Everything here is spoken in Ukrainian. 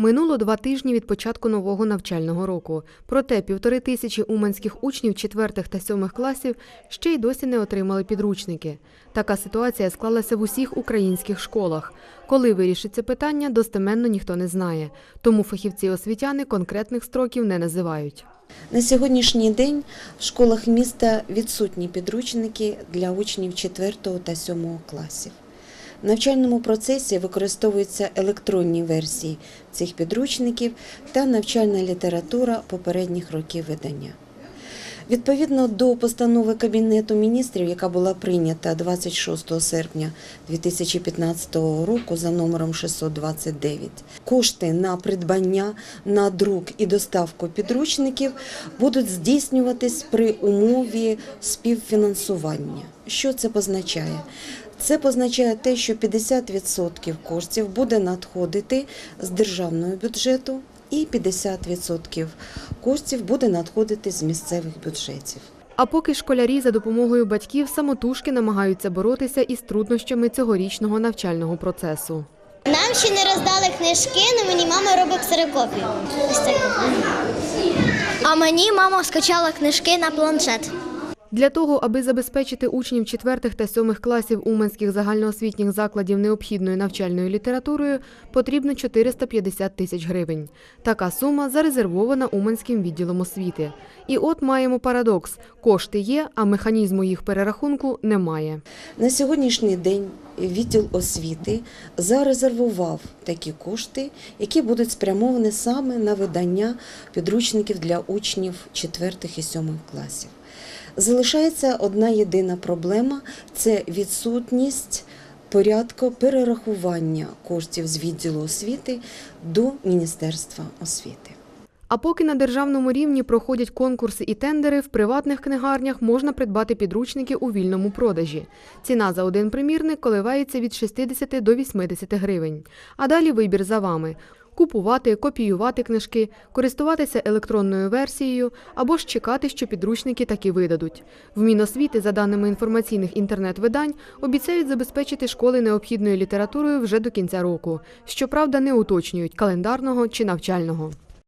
Минуло два тижні від початку нового навчального року. Проте півтори тисячі уманських учнів четвертих та сьомих класів ще й досі не отримали підручники. Така ситуація склалася в усіх українських школах. Коли вирішиться питання, достеменно ніхто не знає. Тому фахівці-освітяни конкретних строків не називають. На сьогоднішній день в школах міста відсутні підручники для учнів 4 та 7 класів. В навчальному процесі використовуються електронні версії цих підручників та навчальна література попередніх років видання. Відповідно до постанови Кабінету міністрів, яка була прийнята 26 серпня 2015 року за номером 629, кошти на придбання, на друк і доставку підручників будуть здійснюватись при умові співфінансування. Що це позначає? Це позначає те, що 50% коштів буде надходити з державного бюджету і 50% коштів буде надходити з місцевих бюджетів. А поки школярі за допомогою батьків самотужки намагаються боротися із труднощами цьогорічного навчального процесу. Нам ще не роздали книжки, але мені мама робить ксерокопію. Ось так. А мені мама скачала книжки на планшет. Для того, аби забезпечити учнів четвертих та сьомих класів уманських загальноосвітніх закладів необхідною навчальною літературою, потрібно 450 тисяч гривень. Така сума зарезервована Уманським відділом освіти. І от маємо парадокс: кошти є, а механізму їх перерахунку немає. На сьогоднішній день відділ освіти зарезервував такі кошти, які будуть спрямовані саме на видання підручників для учнів 4 і 7 класів. Залишається одна єдина проблема це відсутність порядку перерахування коштів з відділу освіти до Міністерства освіти. А поки на державному рівні проходять конкурси і тендери, в приватних книгарнях можна придбати підручники у вільному продажі. Ціна за один примірник коливається від 60 до 80 гривень. А далі вибір за вами. Купувати, копіювати книжки, користуватися електронною версією або ж чекати, що підручники таки видадуть. В Міносвіти, за даними інформаційних інтернет-видань, обіцяють забезпечити школи необхідною літературою вже до кінця року. Щоправда, не уточнюють календарного чи навчального.